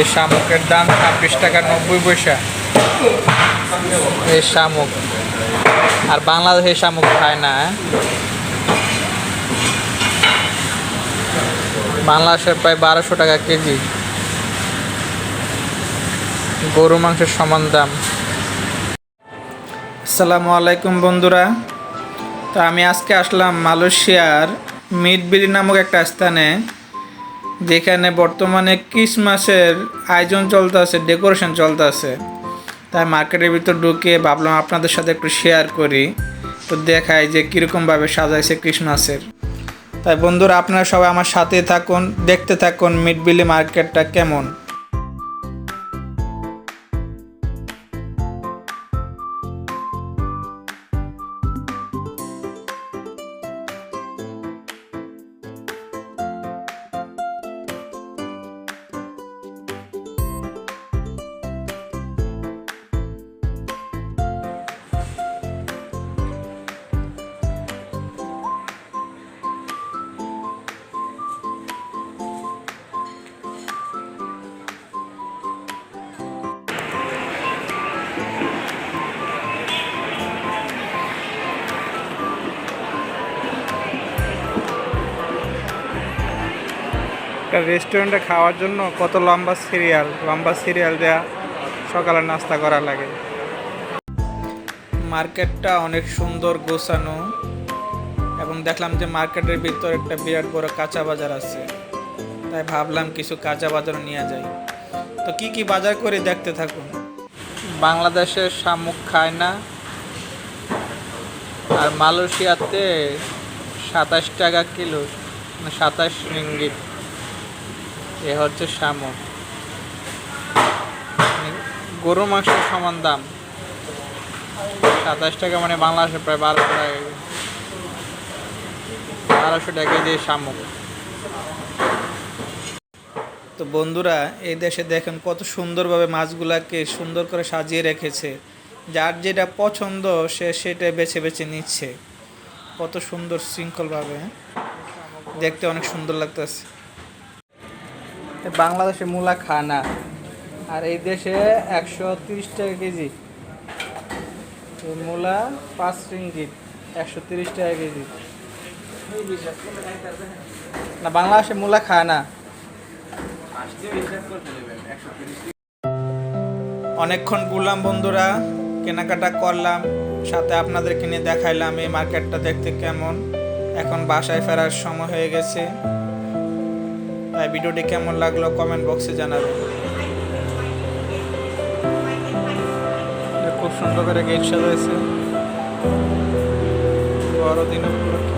এই শামুকের দাম ছাব্বিশ টাকা নব্বই পয়সা। এই শামুক। আর বাংলাদেশে শামুক খায় না হ্যাঁ? বাংলাদেশে প্রায় বারোশো টাকা কেজি। গরু মাংসের সমান দাম। আসসালামু আলাইকুম বন্ধুরা। তো আমি আজকে আসলাম মালয়েশিয়ার মিটবিলি নামক একটা স্থানে। যেখানে বর্তমানে ক্রিসমাসের আয়োজন চলতে আছে ডেকোরেশন চলতে আছে তাই মার্কেটের ভিতর ঢুকে ভাবলাম আপনাদের সাথে একটু শেয়ার করি। তো দেখায় যে কীরকমভাবে সাজাইছে ক্রিসমাসের তাই বন্ধুরা, আপনারা সবাই আমার সাথে থাকুন, দেখতে থাকুন মিডবিলি মার্কেটটা কেমন? একটা রেস্টুরেন্টে খাওয়ার জন্য কত লম্বা সিরিয়াল লম্বা সিরিয়াল দেয়া সকালে নাস্তা করা লাগে। মার্কেটটা অনেক সুন্দর গোছানো এবং দেখলাম যে মার্কেটের ভিতর একটা বিরাট বড় কাঁচা বাজার আছে। তাই ভাবলাম কিছু কাঁচা বাজার নিয়ে যাই। তো কি কি বাজার করে দেখতে থাকুন। বাংলাদেশের শামুক খায় না। আর মালয়েশিয়াতে সাতাশ টাকা কিলো মানে সাতাশ রিঙ্গিত। এ হচ্ছে শামুক গরু মাংসের সমান দাম। সাতাশ টাকা মানে বাংলাদেশে প্রায় বারোশো টাকা বারোশো টাকা দিয়ে শামুক তো বন্ধুরা, এই দেশে দেখেন কত সুন্দরভাবে মাছগুলাকে সুন্দর করে সাজিয়ে রেখেছে। যার যেটা পছন্দ, সে সেটা বেছে বেছে নিচ্ছে। কত সুন্দর শৃঙ্খলভাবে হ্যাঁ? দেখতে অনেক সুন্দর লাগতেছে। বাংলাদেশে মূলা খানা। আর এই দেশে একশো তিরিশ টাকা কেজি। মূলা পাঁচ রিঙ্গিত, একশো তিরিশ টাকা কেজি। না, বাংলাদেশে মূলা খায় না অনেকক্ষণ ঘুরলাম বন্ধুরা, কেনাকাটা করলাম, সাথে আপনাদেরকে নিয়ে দেখাইলাম এই মার্কেটটা দেখতে কেমন। এখন বাসায় ফেরার সময় হয়ে গেছে। ভিডিওটি কেমন লাগল কমেন্ট বক্সে জানাবেন। খুব সুন্দর করে গেট সাজাইছে বড়দিন উপলক্ষে।